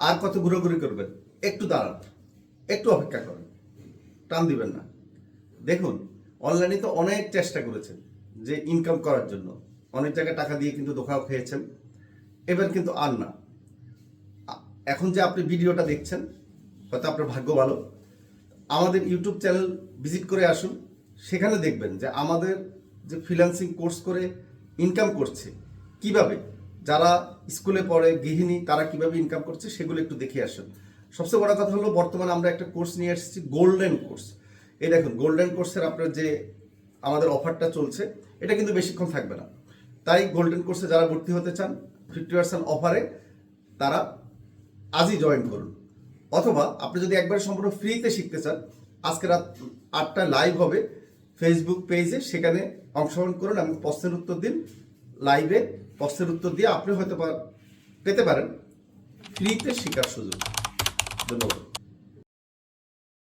আর কত ঘোরাঘুরি করবেন? একটু দাঁড়ান। একটু অপেক্ষা করেন। টান দিবেন না। দেখুন অনলাইনে তো অনেক চেষ্টা করেছেন যে ইনকাম করার জন্য। অনেক জায়গায় টাকা দিয়ে কিন্তু ধোকাও খেয়েছেন। এবার কিন্তু আর না। এখন যে আপনি ভিডিওটা দেখছেন, হয়তো আপনার ভাগ্য ভালো। আমাদের ইউটিউব চ্যানেল ভিজিট করে আসুন। সেখানে দেখবেন যে আমাদের যে ফ্রিল্যান্সিং কোর্স করে ইনকাম করছে, কীভাবে? যারা স্কুলে পড়ে, গৃহিণী, তারা কীভাবে ইনকাম করছে সেগুলো একটু দেখে আসুন। সবচেয়ে বড় কথা হলো, বর্তমানে আমরা একটা কোর্স নিয়ে এসেছি গোল্ডেন কোর্স এই দেখুন গোল্ডেন কোর্সের আপনার যে আমাদের অফারটা চলছে, এটা কিন্তু বেশিক্ষণ থাকবে না। তাই গোল্ডেন কোর্সে যারা ভর্তি হতে চান ফিফটি পার্সেন্ট অফারে তারা আজই জয়েন করুন। অথবা আপনি যদি একবারে সম্পূর্ণ ফ্রিতে শিখতে চান, আজকে রাত আটটা লাইভ হবে ফেসবুক পেজে সেখানে অংশগ্রহণ করুন এবং প্রশ্নের উত্তর দিন লাইভে প্রশ্নের উত্তর দিয়ে আপনি হয়তো পেতে পারেন। ফ্রিতে শেখার সুযোগ। ধন্যবাদ।